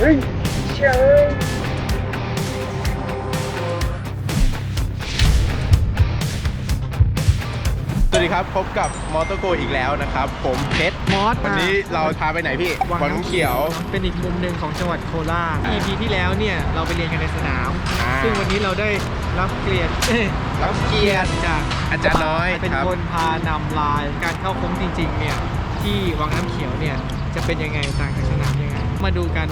เฮ้ยเชื่อสวัสดีครับพบกับมอเตอร์โกอีกแล้วนะครับ ผมเพชรมอสวันนี้เราพาไปไหนพี่วังวังน้ำน้ำเขีเขียยววเป็นอีกมุมหนึ่งของจังหวัดโคราช อ่า EP ที่แล้วเนี่ยเราไปเรียนกันในสนาม อ่าซึ่งวันนี้เราได้รับเกียรติเอ้ยรับเกียรติ จากอาจารย์น้อยเป็นครับ คนพานำลายการเข้าโค้งจริงๆเนี่ยที่วังน้ำเขียวเนี่ยจะเป็นยังไงต่างจากสนามยังไง มาดูกัน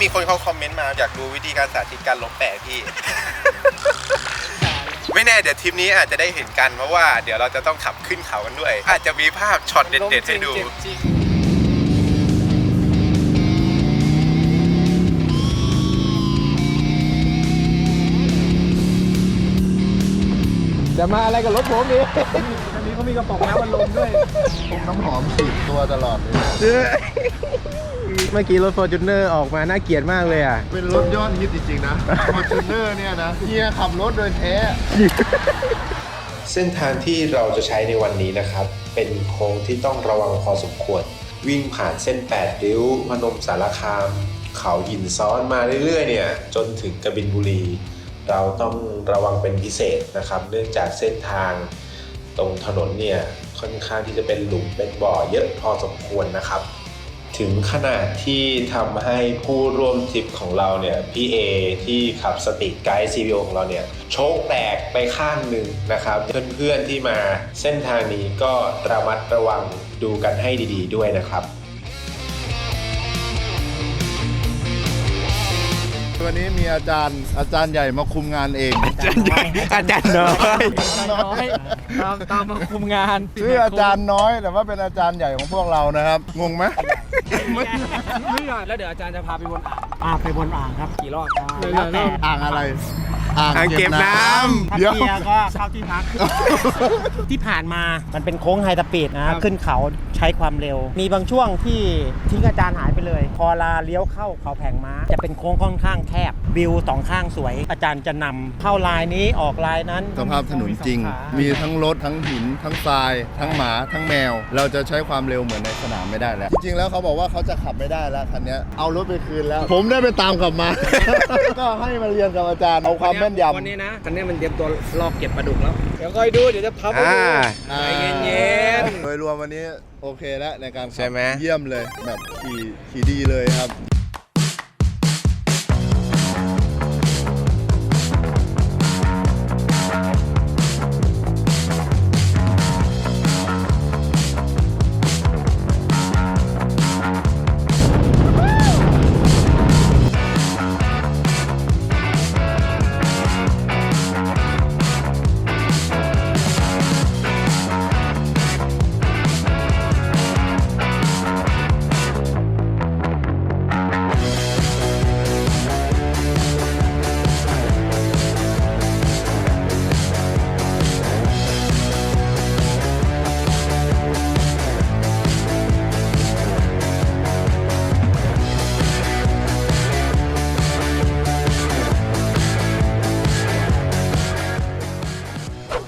มีคนเขาคอมเมนต์มาอยากดูวิธีการสาธิตการลบแปะพี่ ไม่แน่เดี๋ยวทริปนี้อาจจะได้เห็นกันเพราะว่าเดี๋ยวเราจะต้องขับขึ้นเขากันด้วย อาจจะมีภาพช็อตเด็ดๆให้ดูเจ็บจริง จะมาอะไรกับรถผมนี่อันนี้เขามีกระป๋องน้ำมันลมด้วยน้ำหอมฉีดตัวตลอดเลยเมื่อกี้รถฟอร์จูเนอร์ออกมาน่าเกลียดมากเลยอะ เป็นรถยอดฮิตจริงๆนะฟอร์จูเนอร์เนี่ยนะเฮียขับรถโดยแท้ เส้นทางที่เราจะใช้ในวันนี้นะครับ เป็นโค้งที่ต้องระวังพอสมควร วิ่งผ่านเส้น 8 ริ้ว พนมสารคาม เขาหินซ้อนมาเรื่อยๆเนี่ย จนถึงกบินบุรี เราต้องระวังเป็นพิเศษนะครับ เนื่องจากเส้นทางตรงถนนเนี่ยค่อนข้างที่จะเป็นหลุมเป็นบ่อเยอะพอสมควรนะครับ ถึงขนาดที่ทำให้ผู้ร่วมทริปของเราเนี่ยพี่เอที่ขับสติไกด์ CVO ของเราเนี่ยโชคแตกไปข้างหนึ่งนะครับ เพื่อนๆที่มาเส้นทางนี้ก็ระมัดระวังดูกันให้ดีๆด้วยนะครับ วันนี้มีอาจารย์อาจารย์ใหญ่มาคุมงานเอง อาจารย์น้อยอาจารย์น้อยตามตามมาคุมงานชื่ออาจารย์น้อยแต่ว่าเป็นอาจารย์ใหญ่ของพวกเรานะครับงงไหมไม่ไม่ก่อนแล้วเดี๋ยวอาจารย์จะพาไปบนอ่างอ่าไปบนอ่างครับกี่รอบแล้วแต่อ่างอะไร อ่างเก็บน้ำ ถ้าเดี๋ยวเกียร์ก็เข้าที่พัก ที่ผ่านมามันเป็นโค้งไฮสปีดนะขึ้นเขาใช้ความเร็ว มีบางช่วงที่ทิ้งอาจารย์หายไปเลย พอลาเลี้ยวเข้าเขาแผงม้า จะเป็นโค้งค่อนข้างแคบวิวสองข้างสวย อาจารย์จะนำเข้าลายนี้ออกลายนั้นสภาพถนนจริง มีทั้งรถทั้งหิน ทั้งทราย ทั้งหมา ทั้งแมว เราจะใช้ความเร็วเหมือนในสนามไม่ได้แล้ว จริงๆแล้วเขาบอกว่าเขาจะขับไม่ได้แล้วคันเนี้ยเอารถไปคืนแล้ว ผมได้ไปตามกลับมา ก็ให้มาเรียนกับอาจารย์เอาความแม่นยำวันนี้นะคันนี้มันเตรียมตัวลอกเก็บปลาดุกแล้ว เดี๋ยวคอยดู เดี๋ยวจะพับให้อ่าดูใจเย็นโดยรวมวันนี้โอเคแล้วในการขับใช่ไหม เยี่ยมเลยแบบขี่ขี่ดีเลยครับ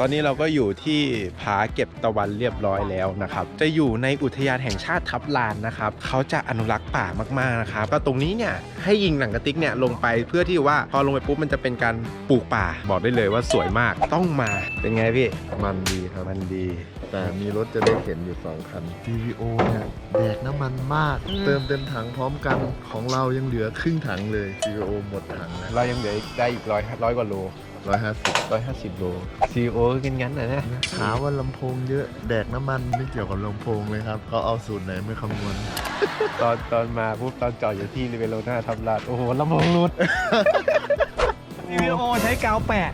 ตอนนี้เราก็อยู่ที่ผาเก็บตะวันเรียบร้อยแล้วนะครับ จะอยู่ในอุทยานแห่งชาติทับลานนะครับเขาจะอนุรักษ์ป่ามากๆนะครับก็ตรงนี้เนี่ยให้ยิงหนังกระติกเนี่ยลงไปเพื่อที่ว่าพอลงไปปุ๊บมันจะเป็นการปลูกป่าบอกได้เลยว่าสวยมากต้องมาเป็นไงพี่มันดีครับมันดี แต่มีรถจะได้เห็นอยู่ 2 คัน CVO เนี่ยแดกน้ำมันมาก เติมเต็มถังพร้อมกันของเรายังเหลือครึ่งถังเลย CVO หมดถังแล้วเรายังเหลืออีกได้อีกร้อยร้อยกว่าโล ร้อยห้าสิบร้อยห้าสิบโลซีโอกันงั้นนะเนี่ยหาว่าลำโพงเยอะแดกน้ำมันไม่เกี่ยวกับลำโพงเลยครับเขาเอาสูตรไหนไม่คำนวณ ตอนตอนมาปุ๊บตอนจอดอยู่ที่ริเวโรนาทับลานโอ้โหลำโพงรุดๆ CVO ใช้กาวแปะ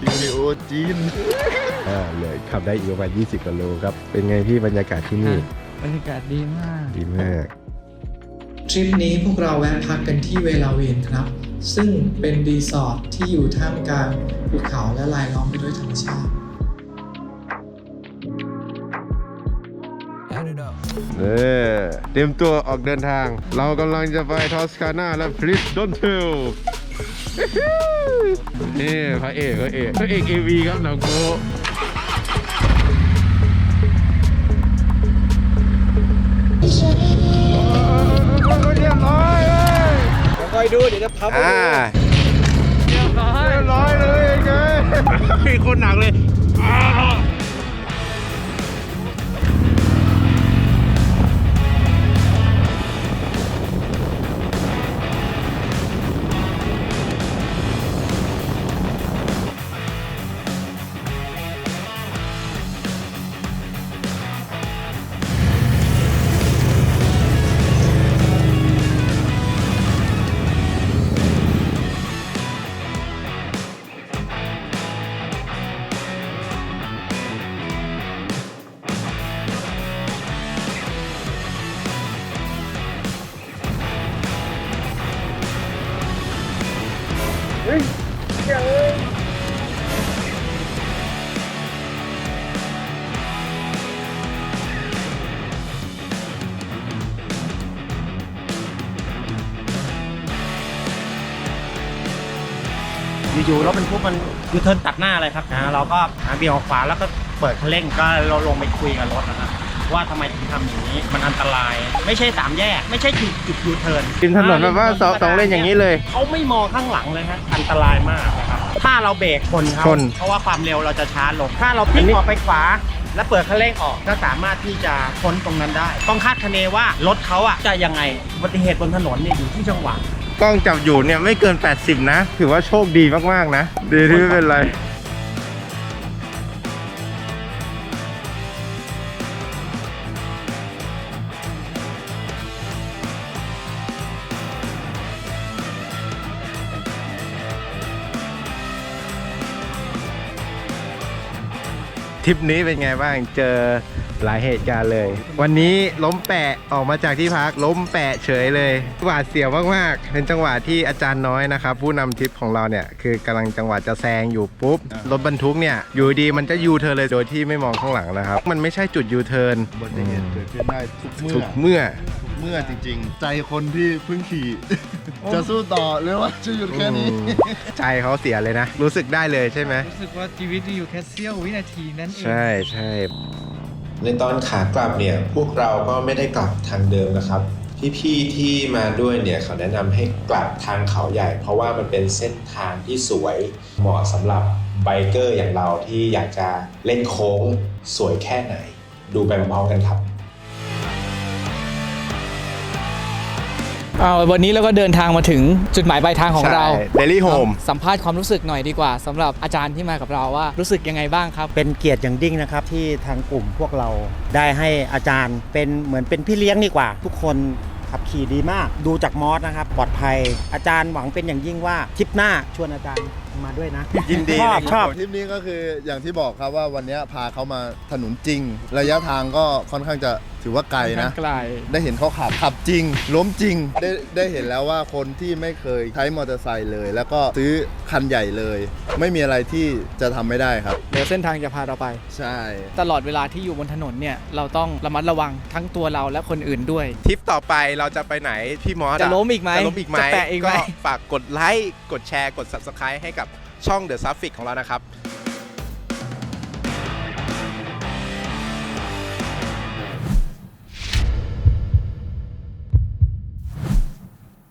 CVO จีนอ่าเหลือขับได้อีกประมาณ20กิโลครับ เป็นไงพี่บรรยากาศที่นี่ บรรยากาศดีมาก ดีมาก ทริปนี้พวกเราแวะพักกันที่เวลาเวียนครับ ซึ่งเป็นรีสอร์ทที่อยู่ท่ามกลางภูเขาและรายล้อมไปด้วยธรรมชาติ เออเตรียมตัวออกเดินทาง เรากำลังจะไปทอสคานาและพริสดอนเทลนี่พระเอกพระเอกพระเอกเอวีครับน้องโกคอย ดู เดี๋ยวจะพับอ่าเรียบร้อยร้อยเลยไงมีคนหนักเลย อยู่ๆรถบรรทุกมันยูเทิร์นตัดหน้าเลยครับนะเราก็หาเบี่ยงออกขวาแล้วก็เปิดคันเร่งก็เราลงไปคุยกับรถนะครับว่าทำไมถึงทำอย่างนี้มันอันตราย ไม่ใช่สามแยก ไม่ใช่จุดจุดยูเทิร์นริมถนนแบบว่าสองสองเลนอย่างนี้เลย เขาไม่มองข้างหลังเลยครับอันตรายมากนะครับถ้าเราเบรกชนเขาชน เพราะว่าความเร็วเราจะช้าลงถ้าเราพลิกออกไปขวา แล้วเปิดคันเร่งออกก็สามารถที่จะพ้นตรงนั้นได้ ต้องคาดคะเนว่ารถเขาอะจะยังไงอุบัติเหตุบนถนนเนี่ยอยู่ที่จังหวะ กล้องจับอยู่เนี่ยไม่เกิน 80 นะ ถือว่าโชคดีมากๆนะ ดีที่ไม่เป็นไรทริปนี้เป็นไงบ้าง เจอ หลายเหตุการณ์เลย วันนี้ล้มแปะออกมาจากที่พักล้มแปะเฉยเลยหวาดเสียวมากๆ เป็นจังหวะที่อาจารย์น้อยนะครับ ผู้นำทริปของเราเนี่ยคือกำลังจังหวะจะแซงอยู่ปุ๊บรถบรรทุกเนี่ยอยู่ดีมันจะยูเทิร์นเลยโดยที่ไม่มองข้างหลังนะครับ มันไม่ใช่จุดยูเทิร์นอุบัติเหตุเกิดขึ้นได้ทุกเมื่ทุอกเมื่อทุกเมื่อจริง ๆ ใจคนที่เพิ่งขี่จะสู้ต่อหรือว่าจะหยุดแค่นี้ ใจเขาเสียเลยนะ รู้สึกได้เลยใช่ไหมรู้สึกว่าชีวิตมีอยู่แค่เสี้ยววินาทีนั้นเองใช่ใช่ ในตอนขากลับเนี่ยพวกเราก็ไม่ได้กลับทางเดิมนะครับพี่ๆที่มาด้วยเนี่ยเขาแนะนำให้กลับทางเขาใหญ่ เพราะว่ามันเป็นเส้นทางที่สวยเหมาะสำหรับไบเกอร์อย่างเราที่อยากจะเล่นโค้งสวยแค่ไหน ดูไปพร้อมๆกันครับ อาวันนี้เราก็เดินทางมาถึงจุดหมายปลายทางของเราเดลี่โฮมสัมภาษณ์ความรู้สึกหน่อยดีกว่าสำหรับอาจารย์ที่มากับเราว่ารู้สึกยังไงบ้างครับ เป็นเกียรติอย่างยิ่งนะครับที่ทางกลุ่มพวกเราได้ให้อาจารย์เป็นเหมือนเป็นพี่เลี้ยงดีกว่า ทุกคนขับขี่ดีมาก ดูจากมอสนะครับ ปลอดภัย อาจารย์หวังเป็นอย่างยิ่งว่าทริปหน้าชวนอาจารย์มาด้วยนะ ยินดีชอบเลยชอบทริปนี้ก็คืออย่างที่บอกครับว่าวันนี้พาเขามาถนนจริง ระยะทางก็ค่อนข้างจะ ถือว่าไกลนะ ไกลได้เห็นเขาขับขับจริง ล้มจริง ได้ได้เห็นแล้วว่าคนที่ไม่เคยใช้มอเตอร์ไซค์เลย แล้วก็ซื้อคันใหญ่เลย ไม่มีอะไรที่จะทำไม่ได้ครับเดี๋ยวเส้นทางจะพาเราไป ใช่ ตลอดเวลาที่อยู่บนถนนเนี่ย เราต้องระมัดระวังทั้งตัวเราและคนอื่นด้วย ทริปต่อไปเราจะไปไหน พี่มอสจะล้มอีกไหมจะล้มอีกไหมจะแปะอีกไหมฝากกดไลค์กดแชร์กด subscribe ให้กับช่อง The Suffic ของเรานะครับ